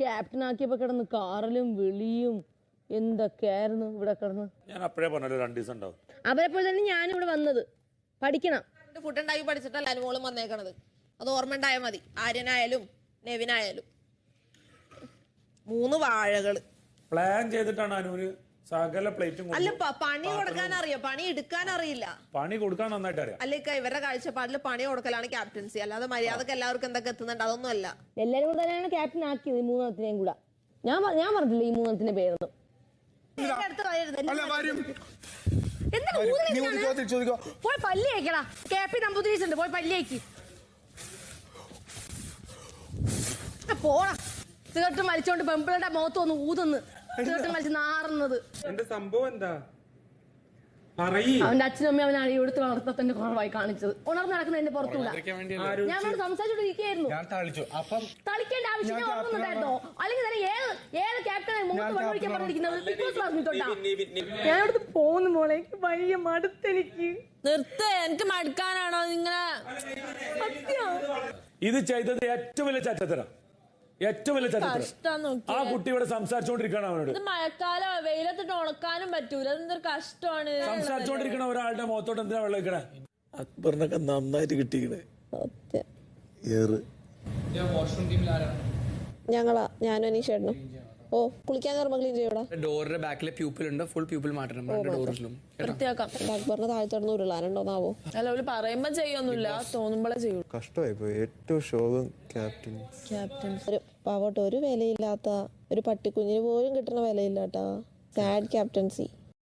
Captain ആക്കിയപ്പോ കിടന്ന് കാറലും വിളിയും എന്തൊക്കെയായിരുന്നു ഇവിടെ കിടന്ന്? ഞാൻ അപ്പോഴേ പറഞ്ഞല്ലോ രണ്ട് ദിവസം ഉണ്ടാവും. അവരെ പോലെ തന്നെ ഞാനും ഇവിടെ വന്നത്. പഠിക്കണം. ഫുഡ് ഉണ്ടാക്കി പഠിച്ചിട്ടല്ല അനുമോളും വന്നേക്കണത്. അത് ഓർമ്മ ഉണ്ടായാൽ മതി. ആര്യനായാലും നെവിനായാലും. മൂന്ന് വാഴകൾ. പ്ലാൻ ചെയ്തിട്ടാണ് അനുവിന് സകല പ്ലേറ്റും അല്ല പ- പണി കൊടുക്കാൻ അറിയാം പണി എടുക്കാൻ അറിയില്ല. പണി കൊടുക്കാൻ നന്നായിട്ട് അറിയാം. അല്ലെ ഇവരുടെ കാഴ്ചപ്പാടിൽ പണി കൊടുക്കലാണ് ക്യാപ്റ്റൻസി. അല്ലാതെ മര്യാദയ്ക്ക് എല്ലാവർക്കും എന്തൊക്കെ എത്തുന്നുണ്ട് അതൊന്നും അല്ല എല്ലാരും കൂടെ തന്നെയാണ് ക്യാപ്റ്റൻ ആക്കിയത് ഈ മൂന്നെണ്ണത്തിനെയും കൂടെ. ഞാൻ പ- ഞാൻ പറഞ്ഞില്ല ഈ മൂന്നെണ്ണത്തിന്റെ പേരൊന്നും. എന്റെ അടുത്ത് അല്ല വരും. എന്തിനാ ഊതി വെച്ചാണ്? ചോദിക്കോ പോയി പല്ലി അയക്കടാ കെ പി നമ്പൂതിരീസ് ഉണ്ട് പോയി പല്ലി അയക്ക് പോടാ. തീർത്തും വലിച്ചോണ്ട് പെമ്പിളുടെ മുഖത്ത് ഒന്ന് ഊതുന്ന്. തീർത്തും വലിച്ച് നാറുന്നത്. എന്റെ സംഭവം എന്താ? പറയ്. അവന്റെ അച്ഛനും അമ്മയും അവനാണ് ഇവിടുത്തെ വളർത്തത്തിന്റെ കുറവായി കാണിച്ചത്. ഉണർന്ന് നടക്കുന്ന എന്റെ പുറത്തുള്ള. ഞാൻ അവിടെ സംസാരിച്ചോണ്ടിരിക്കുകയായിരുന്നു. ഞാൻ തളിച്ചു. അപ്പം കളിക്കേണ്ട ആവശ്യം ഞാൻ ഓർക്കുന്നുണ്ടായിരുന്നോ? അല്ലെങ്കിൽ തന്നെ ഏത് ഏത് ക്യാപ്റ്റനെ മുഖത്ത് വെള്ളമൊഴിക്കാൻ. പറഞ്ഞിരിക്കുന്നത്? ബിഗ് ബോസ് പറഞ്ഞിട്ടുണ്ടാ? ഞാൻ അവിടുത്തെ പോകുന്നു മോളെ. എനിക്ക് വലിയ മടുത്തെനിക്ക് നിർത്ത്. എനിക്ക് മടുക്കാനാണോ? നിങ്ങളെ സത്യം ഇത് ചെയ്തത് ഏറ്റവും വലിയ ചറ്റത്തരം ഏറ്റവും വലിയ ചരിത്രം. ആ കുട്ടി ഇവിടെ സംസാരിച്ചുകൊണ്ടിരിക്കുകയാണ് അവനോട്. ഇത് മഴക്കാലം വെയിലത്തിട്ട് ഉണക്കാനും പറ്റൂല. അതെന്തൊരു കഷ്ടമാണ്. സംസാരിച്ചുകൊണ്ടിരിക്കണ ഒരാളുടെ മുഖത്തോട്ട് എന്തിനാ വെള്ളം വെക്കണേ അക്ബറിനൊക്കെ നന്നായിട്ട് കിട്ടിക്കണേ. സത്യം. ഏറ്. ഞങ്ങളാ. ഞാനും അനീഷേട്ടനും. ഓ കുളിക്കാൻ കയറുമ്പോൾ ക്ലീൻ ചെയ്യൂടാ. ഡോറിന്റെ ബാക്കിലെ പ്യൂപ്പിൽ ഉണ്ട് ഫുൾ പ്യൂപ്പിൽ മാറ്റണം രണ്ട് ഡോറിലും. വൃത്തിയാക്കാം. അക്ബറിന്റെ താഴ്ത്തിടന്ന് ഉരുളാനുണ്ടോന്നാവോ അല്ല അവർ പറയുമ്പോ ചെയ്യൊന്നുമില്ല തോന്നുമ്പോഴേ ചെയ്യൂ കഷ്ടമായി പോയി ഏറ്റവും ശോകം ക്യാപ്റ്റൻ ക്യാപ്റ്റൻ ഒരു പാവട്ടെ ഒരു വിലയില്ലാത്ത ഒരു പട്ടിക്കുഞ്ഞിന് പോലും കിട്ടണ വിലയില്ലാട്ടാ സാഡ് ക്യാപ്റ്റൻസി